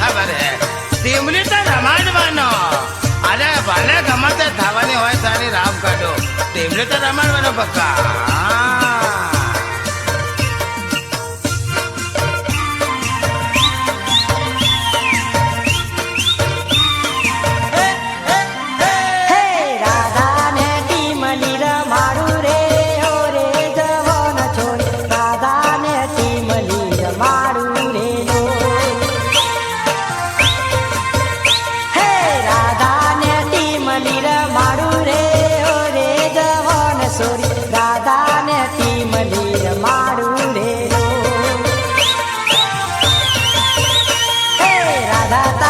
ખબર હે? ટીમલી તો રમાડવાનો. અરે ભલે ગમતે થવાની હોય તારી રામ કાઢો. ટીમલી તો રમાડવાનો પક્કા. da.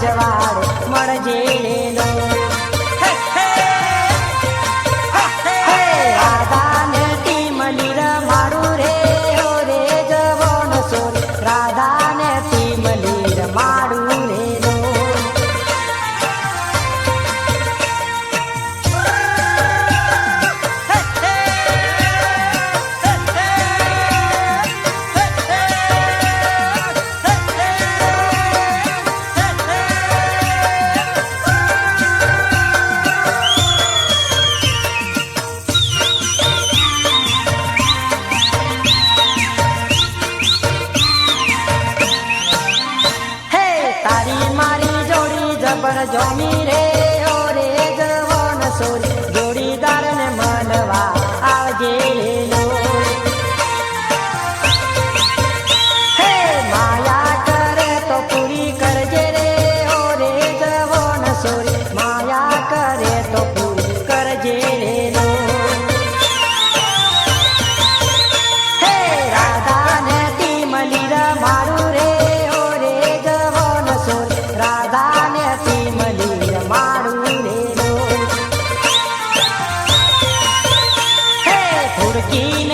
જવાડ મળજે નો ખબર જોની રે. futuro.